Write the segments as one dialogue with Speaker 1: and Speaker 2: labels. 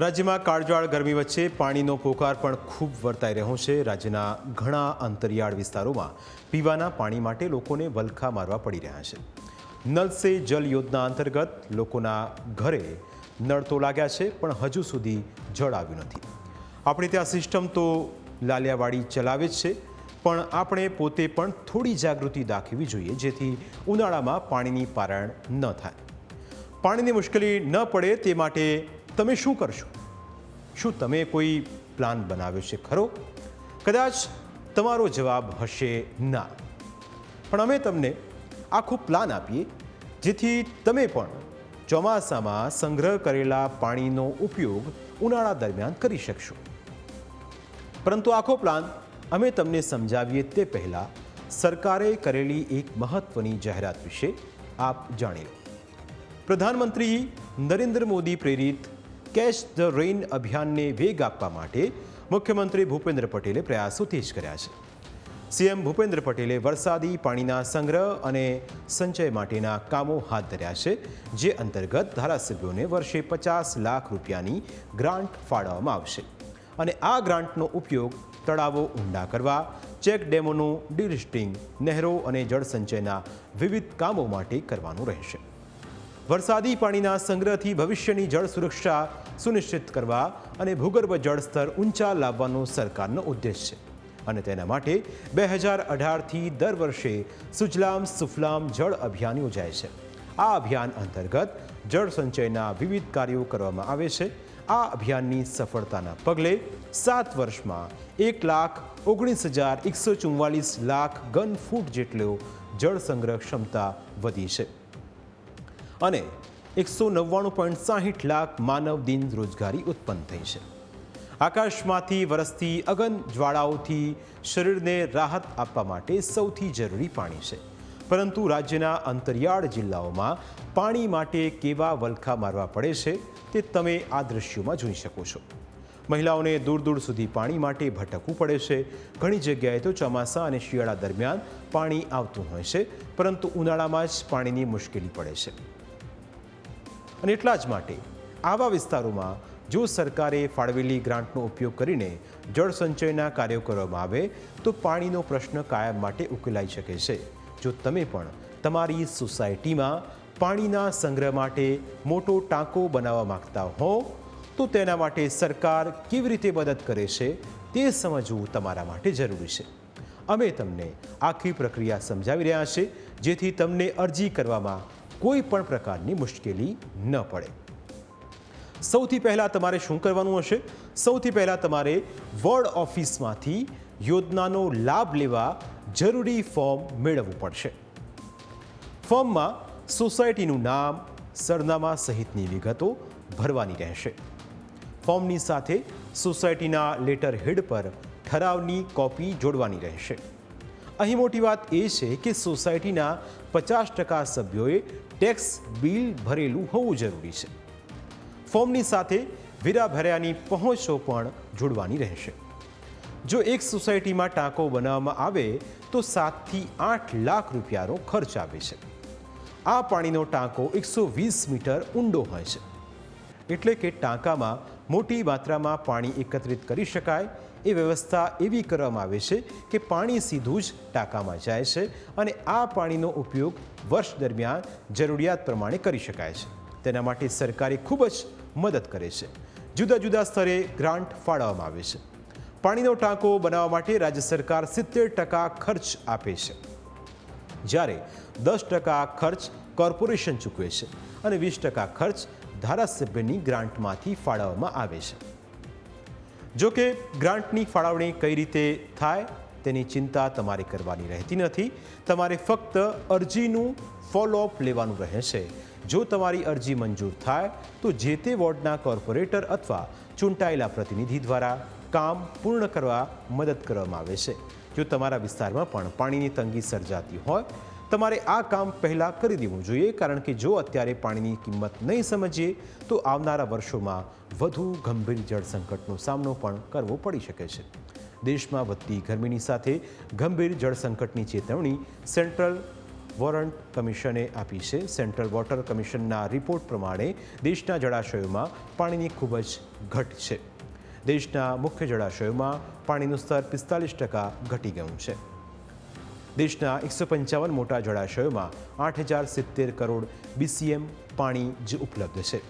Speaker 1: રાજ્યમાં કાળજાળ ગરમી વચ્ચે પાણીનો પોકાર પણ ખૂબ વર્તાઈ રહ્યો છે. રાજ્યના ઘણા અંતરિયાળ વિસ્તારોમાં પીવાના પાણી માટે લોકોને વલખા મારવા પડી રહ્યા છે. નલ સે જલ યોજના અંતર્ગત લોકોના ઘરે નળ તો લાગ્યા છે, પણ હજુ સુધી જળ આવ્યું નથી. આપણે ત્યાં સિસ્ટમ તો લાલિયાવાડી ચલાવે જ છે, પણ આપણે પોતે પણ થોડી જાગૃતિ દાખવવી જોઈએ, જેથી ઉનાળામાં પાણીની પારાયણ ન થાય. પાણીની મુશ્કેલી ન પડે તે માટે તમે શું કરશો? શું તમે કોઈ પ્લાન બનાવ્યો છે ખરો? કદાચ તમારો જવાબ હશે ના. પણ અમે તમને આખો પ્લાન આપીએ, જેથી તમે પણ ચોમાસામાં સંગ્રહ કરેલા પાણીનો ઉપયોગ ઉનાળા દરમિયાન કરી શકશો. પરંતુ આખો પ્લાન અમે તમને સમજાવીએ તે પહેલાં સરકારે કરેલી એક મહત્વની જાહેરાત વિશે આપ જાણી લો. પ્રધાનમંત્રી નરેન્દ્ર મોદી પ્રેરિત કેચ ધ રેઇન અભિયાનને વેગ આપવા માટે મુખ્યમંત્રી ભૂપેન્દ્ર પટેલે પ્રયાસો તેજ કર્યા છે. સીએમ ભૂપેન્દ્ર પટેલે વરસાદી પાણીના સંગ્રહ અને સંચય માટેના કામો હાથ ધર્યા છે, જે અંતર્ગત ધારાસભ્યોને વર્ષે પચાસ લાખ રૂપિયાની ગ્રાન્ટ ફાળવવામાં આવશે. અને આ ગ્રાન્ટનો ઉપયોગ તળાવો ઊંડા કરવા, ચેક ડેમોનું ડિલિસ્ટિંગ, નહેરો અને જળસંચયના વિવિધ કામો માટે કરવાનું રહેશે. વરસાદી પાણીના સંગ્રહથી ભવિષ્યની જળ સુરક્ષા સુનિશ્ચિત કરવા અને ભૂગર્ભ જળસ્તર ઊંચા લાવવાનો સરકારનો ઉદ્દેશ છે. અને તેના માટે બે હજાર અઢારથી દર વર્ષે સુજલામ સુફલામ જળ અભિયાન યોજાય છે. આ અભિયાન અંતર્ગત જળ સંચયના વિવિધ કાર્યો કરવામાં આવે છે. આ અભિયાનની સફળતાના પગલે સાત વર્ષમાં એક લાખ ઓગણીસ હજાર એકસો ચુમ્માલીસ લાખ ઘન ફૂટ જેટલો જળ સંગ્રહ ક્ષમતા વધી છે. અને એકસો નવ્વાણું પોઈન્ટ સાહીઠ લાખ માનવ દિન રોજગારી ઉત્પન્ન થઈ છે. આકાશમાંથી વરસતી અગન જ્વાળાઓથી શરીરને રાહત આપવા માટે સૌથી જરૂરી પાણી છે. પરંતુ રાજ્યના અંતરિયાળ જિલ્લાઓમાં પાણી માટે કેવા વલખા મારવા પડે છે તે તમે આ દૃશ્યોમાં જોઈ શકો છો. મહિલાઓને દૂર દૂર સુધી પાણી માટે ભટકવું પડે છે. ઘણી જગ્યાએ તો ચોમાસા અને શિયાળા દરમિયાન પાણી આવતું હોય છે, પરંતુ ઉનાળામાં જ પાણીની મુશ્કેલી પડે છે. અને એટલા જ માટે આવા વિસ્તારોમાં જો સરકારે ફાળવેલી ગ્રાન્ટનો ઉપયોગ કરીને જળ સંચયના કાર્યો કરવામાં આવે, તો પાણીનો પ્રશ્ન કાયમ માટે ઉકેલાઈ શકે છે. જો તમે પણ તમારી સોસાયટીમાં પાણીના સંગ્રહ માટે મોટો ટાંકો બનાવવા માંગતા હો, તો તેના માટે સરકાર કેવી રીતે મદદ કરે છે તે સમજવું તમારા માટે જરૂરી છે. અમે તમને આખી પ્રક્રિયા સમજાવી રહ્યા છે, જેથી તમને અરજી કરવામાં કોઈ પણ પ્રકારની મુશ્કેલી ન પડે. સૌથી પહેલાં તમારે શું કરવાનું હશે? સૌથી પહેલાં તમારે વોર્ડ ઓફિસમાંથી યોજનાનો લાભ લેવા જરૂરી ફોર્મ મેળવવું પડશે. ફોર્મમાં સોસાયટીનું નામ, સરનામા સહિતની વિગતો ભરવાની રહેશે. ફોર્મની સાથે સોસાયટીના લેટર હેડ પર ઠરાવની કોપી જોડવાની રહેશે. અહીં મોટી વાત એ છે કે સોસાયટીના પચાસ ટકા સભ્યોએ ટેક્સ બિલ ભરેલું હોવું જરૂરી છે. ફોર્મની સાથે વેરા ભર્યાની પહોંચો પણ જોડવાની રહેશે. જો એક સોસાયટીમાં ટાંકો બનાવવામાં આવે, તો સાતથી આઠ લાખ રૂપિયાનો ખર્ચ આવે છે. આ પાણીનો ટાંકો એકસો વીસ મીટર ઊંડો હોય છે. એટલે કે ટાંકામાં મોટી માત્રામાં પાણી એકત્રિત કરી શકાય એ વ્યવસ્થા એવી કરવામાં આવે છે કે પાણી સીધું જ ટાંકામાં જાય છે અને આ પાણીનો ઉપયોગ વર્ષ દરમિયાન જરૂરિયાત પ્રમાણે કરી શકાય છે. તેના માટે સરકારે ખૂબ જ મદદ કરે છે. જુદા જુદા સ્તરે ગ્રાન્ટ ફાળવવામાં આવે છે. પાણીનો ટાંકો બનાવવા માટે રાજ્ય સરકાર સિત્તેર ટકા ખર્ચ આપે છે. જ્યારે દસ ટકા ખર્ચ કોર્પોરેશન ચૂકવે છે અને વીસ ટકા ખર્ચ ધારાસભ્યની ગ્રાન્ટમાંથી ફાળવવામાં આવે છે. જો કે ગ્રાન્ટની ફાળવણી કઈ રીતે થાય તેની ચિંતા તમારે કરવાની રહેતી નથી. તમારે ફક્ત અરજીનું ફોલોઅપ લેવાનું રહેશે. જો તમારી અરજી મંજૂર થાય, તો જે તે વોર્ડના કોર્પોરેટર અથવા ચૂંટાયેલા પ્રતિનિધિ દ્વારા કામ પૂર્ણ કરવા મદદ કરવામાં આવે છે. જો તમારા વિસ્તારમાં પણ પાણીની તંગી સર્જાતી હોય તમારે આ કામ પહેલાં કરી દેવું જોઈએ, કારણ કે જો અત્યારે પાણીની કિંમત નહીં સમજીએ, તો આવનારા વર્ષોમાં વધુ ગંભીર જળ સંકટનો સામનો પણ કરવો પડી શકે છે. દેશમાં વધતી ગરમીની સાથે ગંભીર જળ સંકટની ચેતવણી સેન્ટ્રલ વોરંટ કમિશને આપી છે. સેન્ટ્રલ વોટર કમિશનના રિપોર્ટ પ્રમાણે દેશના જળાશયોમાં પાણીની ખૂબ જ ઘટ છે. દેશના મુખ્ય જળાશયોમાં પાણીનું સ્તર પિસ્તાલીસ ટકા ઘટી ગયું છે. દેશના એકસો પંચાવન મોટા જળાશયોમાં આઠ હજાર સિત્તેર કરોડ બીસીએમ પાણી જ ઉપલબ્ધ છે.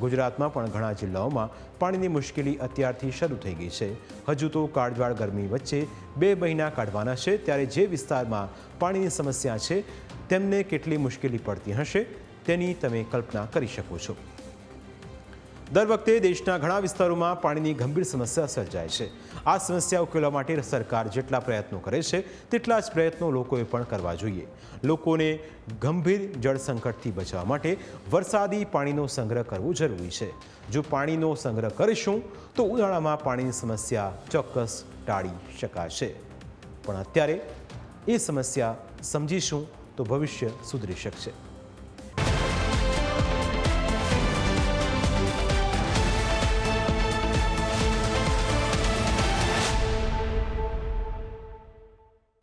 Speaker 1: ગુજરાતમાં પણ ઘણા જિલ્લાઓમાં પાણીની મુશ્કેલી અત્યારથી શરૂ થઈ ગઈ છે. હજુ તો કાળજાળ ગરમી વચ્ચે બે મહિના કાઢવાના છે, ત્યારે જે વિસ્તારમાં પાણીની સમસ્યા છે, તેમને કેટલી મુશ્કેલી પડતી હશે તેની તમે કલ્પના કરી શકો છો. દર વખતે દેશના ઘણા વિસ્તારોમાં પાણીની ગંભીર સમસ્યા સર્જાય છે. આ સમસ્યા ઉકેલવા માટે સરકાર જેટલા પ્રયત્નો કરે છે, તેટલા જ પ્રયત્નો લોકોએ પણ કરવા જોઈએ. લોકોને ગંભીર જળ સંકટથી બચવા માટે વરસાદી પાણીનો સંગ્રહ કરવો જરૂરી છે. જો પાણીનો સંગ્રહ કરીશું, તો ઉનાળામાં પાણીની સમસ્યા ચોક્કસ ટાળી શકાશે. પણ અત્યારે એ સમસ્યા સમજીશું તો ભવિષ્ય સુધરી શકશે.